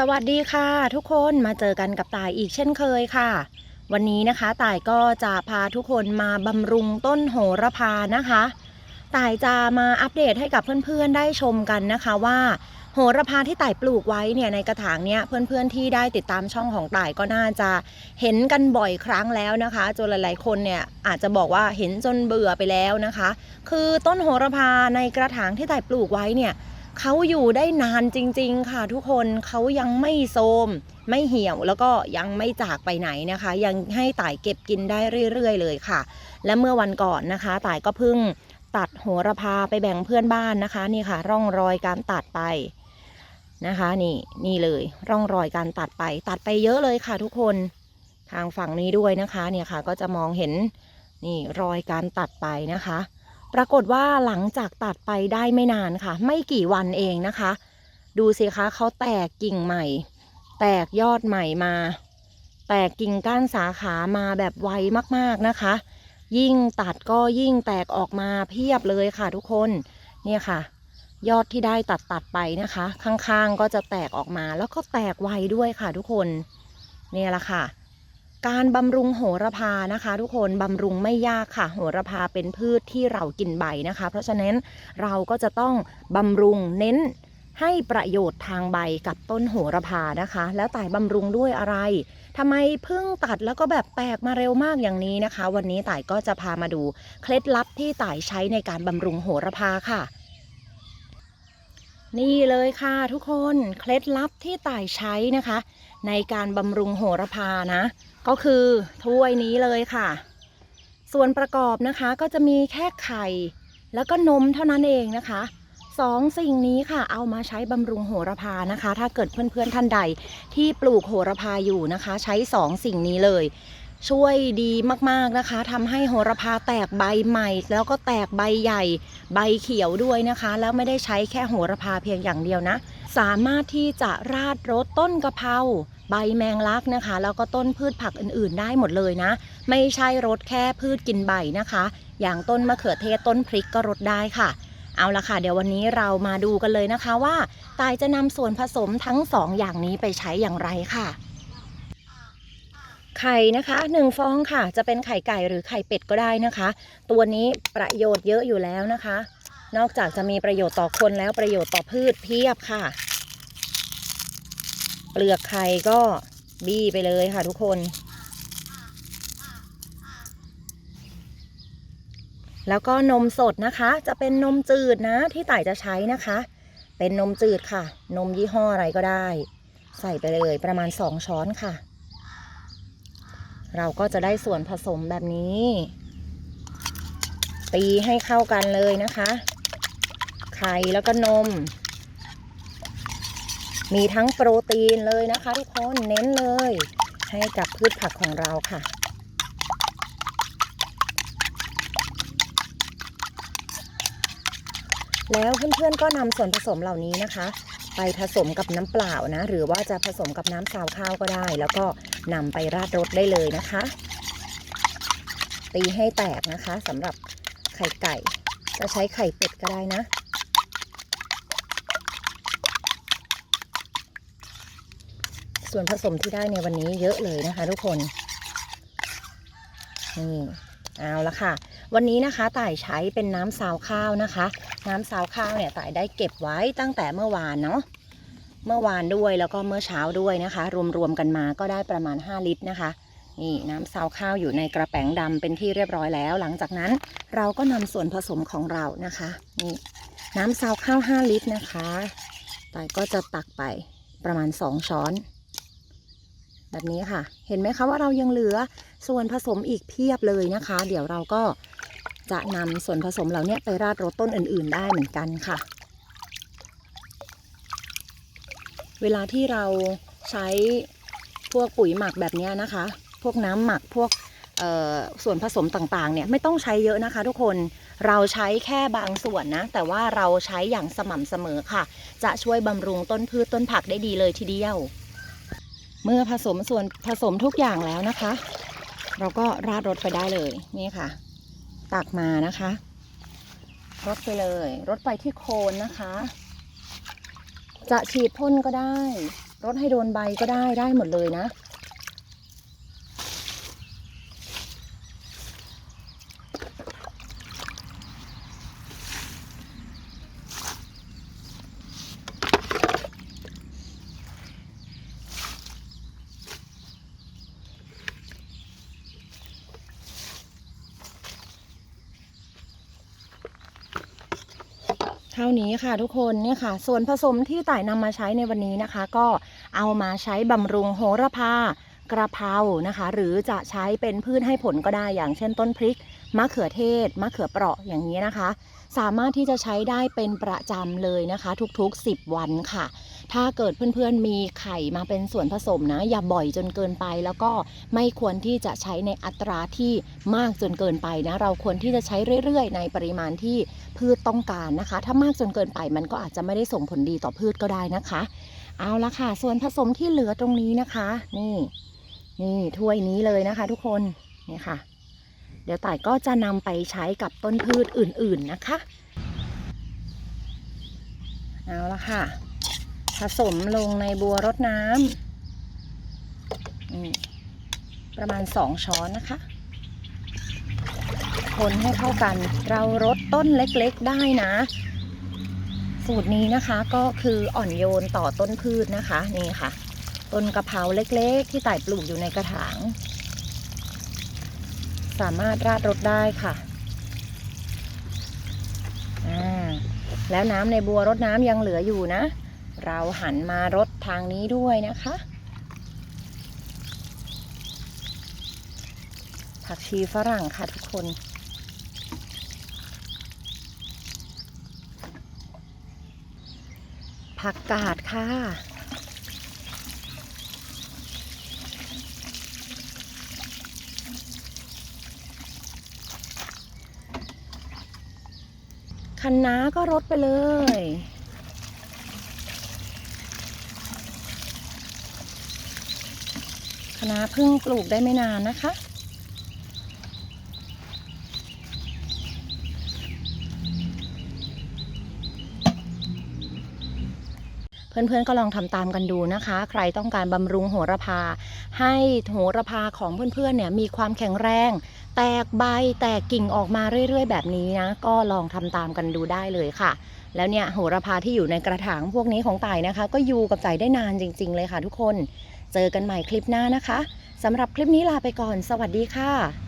สวัสดีค่ะทุกคนมาเจอกันกับตายอีกเช่นเคยค่ะ วันนี้นะคะตายก็จะพาทุกคนมาบำรุงต้นโหระพานะคะตายจะมาอัปเดตให้กับเพื่อนๆได้ชมกันนะคะว่า โหระพาที่ต่ายปลูกไว้เนี่ยในกระถางเนี้ยเพื่อนๆที่ได้ติดตามช่องของต่ายก็น่าจะเห็นกันบ่อยครั้งแล้วนะคะจนหลายๆคนเนี่ยอาจจะบอกว่าเห็นจนเบื่อไปแล้วนะคะ คือต้นโหระพาในกระถางที่ต่ายปลูกไว้เนี่ย เขาอยู่ได้นานจริง ๆ ค่ะทุกคนเขายังไม่โทรมไม่เหี่ยวแล้วก็ยังไม่จากไปไหนนะคะ ยังให้ต่ายเก็บกินได้เรื่อย ๆ เลยค่ะ และเมื่อวันก่อนนะคะ ต่ายก็เพิ่งตัดโหระพาไปแบ่งเพื่อนบ้านนะคะ นี่ค่ะ ร่องรอยการตัดไปนะคะนี่นี่เลย ร่องรอยการตัดไป ตัดไปเยอะเลยค่ะทุกคนทางฝั่งนี้ด้วยนะคะ เนี่ยค่ะก็จะมองเห็นนี่รอยการตัดไปนะคะ ปรากฏว่าหลังจากตัดไปได้ไม่นานค่ะ ไม่กี่วันเองนะคะ ดูสิคะเขาแตกกิ่งใหม่ แตกยอดใหม่มา แตกกิ่งก้านสาขามาแบบไวมากๆนะคะ ยิ่งตัดก็ยิ่งแตกออกมาเพียบเลยค่ะทุกคนเนี่ยค่ะ ยอดที่ได้ตัดตัดไปนะคะ ข้างๆก็จะแตกออกมาแล้วก็แตกไวด้วยค่ะทุกคน เนี่ยแหละค่ะ การบำรุงโหระพานะคะ ทุกคนบำรุงไม่ยากค่ะ โหระพาเป็นพืชที่เรากินใบนะคะ เพราะฉะนั้นเราก็จะต้องบำรุงเน้นให้ประโยชน์ทางใบกับต้นโหระพานะคะ แล้วต่ายบำรุงด้วยอะไรทำไมเพิ่งตัดแล้วก็แบบแตกมาเร็วมากอย่างนี้นะคะ วันนี้ต่ายก็จะพามาดูเคล็ดลับที่ต่ายใช้ในการบำรุงโหระพาค่ะ นี่เลยค่ะทุกคนเคล็ดลับที่ต่ายใช้นะคะ ในการบำรุงโหระพานะ ก็คือถ้วยนี้เลยค่ะ ส่วนประกอบนะคะก็จะมีแค่ไข่ แล้วก็นมเท่านั้นเองนะคะสองสิ่งนี้ค่ะเอามาใช้บำรุงโหระพานะคะ ถ้าเกิดเพื่อนๆท่านใดที่ปลูกโหระพาอยู่นะคะ ใช้สองสิ่งนี้เลย ช่วยดีมากๆนะคะทำให้โหระพาแตกใบใหม่ แล้วก็แตกใบใหญ่ใบเขียวด้วยนะคะ แล้วไม่ได้ใช้แค่โหระพาเพียงอย่างเดียวนะ สามารถที่จะราดรสต้นกะเพราใบแมงลักนะคะ แล้วก็ต้นพืชผักอื่นๆ ได้หมดเลยนะ ไม่ใช่รสแค่พืชกินใบนะคะ อย่างต้นมะเขือเทศต้นพริกก็รดได้ค่ะเอาละค่ะ เดี๋ยววันนี้เรามาดูกันเลยนะคะว่า ตายจะนำส่วนผสมทั้งสองอย่างนี้ไปใช้อย่างไรค่ะ ไข่นะคะหนึ่งฟองค่ะ จะเป็นไข่ไก่หรือไข่เป็ดก็ได้นะคะ ตัวนี้ประโยชน์เยอะอยู่แล้วนะคะ นอกจากจะมีประโยชน์ต่อคนแล้วประโยชน์ต่อพืชเพียบค่ะ เปลือกไข่ก็บี้ไปเลยค่ะทุกคนแล้วก็นมสดนะคะ จะเป็นนมจืดนะที่ต่ายจะใช้นะคะ เป็นนมจืดค่ะ นมยี่ห้ออะไรก็ได้ ใส่ไปเลยประมาณ 2 ช้อนค่ะ เราก็จะได้ส่วนผสมแบบนี้ ตีให้เข้ากันเลยนะคะ ไข่แล้วก็นม มีทั้งโปรตีนเลยนะคะทุกคนเน้นเลย ให้กับพืชผักของเราค่ะแล้วเพื่อนๆก็นำส่วนผสมเหล่านี้นะคะ ไปผสมกับน้ำเปล่านะ หรือว่าจะผสมกับน้ำซาวข้าวก็ได้ แล้วก็นำไปราดรสได้เลยนะคะ ตีให้แตกนะคะสำหรับไข่ไก่ จะใช้ไข่เป็ดก็ได้นะ ส่วนผสมที่ได้ในวันนี้เยอะเลยนะคะทุกคน นี่ เอาละค่ะ วันนี้นะคะต่ายใช้เป็นน้ำซาวข้าวนะคะ น้ำซาวข้าวเนี่ยต่ายได้เก็บไว้ตั้งแต่เมื่อวานเนาะเมื่อวานด้วยแล้วก็เมื่อเช้าด้วยนะคะ รวมๆกันมาก็ได้ประมาณ 5 ลิตรนะคะนี่น้ำซาวข้าวอยู่ในกระแป๋งดำเป็นที่เรียบร้อยแล้ว หลังจากนั้นเราก็นำส่วนผสมของเรานะคะนี่น้ำซาวข้าว 5 ลิตรนะคะต่ายก็จะตักไปประมาณ 2 ช้อน แบบนี้ค่ะ เห็นไหมคะว่าเรายังเหลือส่วนผสมอีกเพียบเลยนะคะ เดี๋ยวเราก็ จะนำส่วนผสมเหล่านี้ไปราดรสต้นอื่น ๆ ได้เหมือนกันค่ะ เวลาที่เราใช้พวกปุ๋ยหมักแบบนี้นะคะ พวกน้ำหมักพวกส่วนผสมต่างๆ เนี่ยไม่ต้องใช้เยอะนะคะ ทุกคน เราใช้แค่บางส่วนนะ แต่ว่าเราใช้อย่างสม่ำเสมอค่ะ จะช่วยบำรุงต้นพืชต้นผักได้ดีเลยทีเดียว เมื่อผสมส่วนผสมทุกอย่างแล้วนะคะ เราก็ราดรสไปได้เลยนี่ค่ะ ตักมานะคะรดไปเลยรดไปที่โคนนะคะ จะฉีดพ่นก็ได้รดให้โดนใบก็ได้ได้หมดเลยนะ เท่านี้ค่ะทุกคนเนี่ยค่ะ ส่วนผสมที่ต่ายนำมาใช้ในวันนี้นะคะ ก็เอามาใช้บำรุงโหระพากระเพรานะคะ หรือจะใช้เป็นพืชให้ผลก็ได้อย่างเช่นต้นพริกมะเขือเทศมะเขือเปราะอย่างนี้นะคะ สามารถที่จะใช้ได้เป็นประจำเลยนะคะ ทุกๆ 10 วันค่ะ ถ้าเกิดเพื่อนๆมีไข่มาเป็นส่วนผสมนะ อย่าบ่อยจนเกินไป แล้วก็ไม่ควรที่จะใช้ในอัตราที่มากจนเกินไปนะ เราควรที่จะใช้เรื่อยๆ ในปริมาณที่พืชต้องการนะคะ ถ้ามากจนเกินไปมันก็อาจจะไม่ได้ส่งผลดีต่อพืชก็ได้นะคะ เอาละค่ะ ส่วนผสมที่เหลือตรงนี้นะคะ นี่ นี่ถ้วยนี้เลยนะคะ ทุกคนนี่ค่ะ เดี๋ยวต่ายก็จะนำไปใช้กับต้นพืชอื่นๆนะคะ เอาละค่ะ ผสมลงในบัวรดน้ำประมาณสองช้อนนะคะ คนให้เข้ากัน เรารดต้นเล็กๆได้นะ สูตรนี้นะคะก็คืออ่อนโยนต่อต้นพืชนะคะ นี่ค่ะ ต้นกะเพราเล็กๆ ที่ต่ายปลูกอยู่ในกระถาง สามารถราดรดได้ค่ะอ่าแล้วน้ำในบัวรดน้ำยังเหลืออยู่นะ เราหันมารดทางนี้ด้วยนะคะ ผักชีฝรั่งค่ะทุกคนผักกาดค่ะ คันน้าก็รดไปเลย คณะเพิ่งปลูกได้ไม่นานนะคะ เพื่อนๆก็ลองทำตามกันดูนะคะ ใครต้องการบำรุงโหระพา ให้โหระพาของเพื่อนๆเนี่ยมีความแข็งแรง แตกใบแตกกิ่งออกมาเรื่อยๆ แบบนี้นะ ก็ลองทำตามกันดูได้เลยค่ะแล้วเนี่ยโหระพาที่อยู่ในกระถางพวกนี้ของต่ายนะคะ ก็อยู่กับต่ายได้นานจริง ๆ เลยค่ะทุกคน เจอกันใหม่คลิปหน้านะคะสำหรับคลิปนี้ลาไปก่อน สวัสดีค่ะ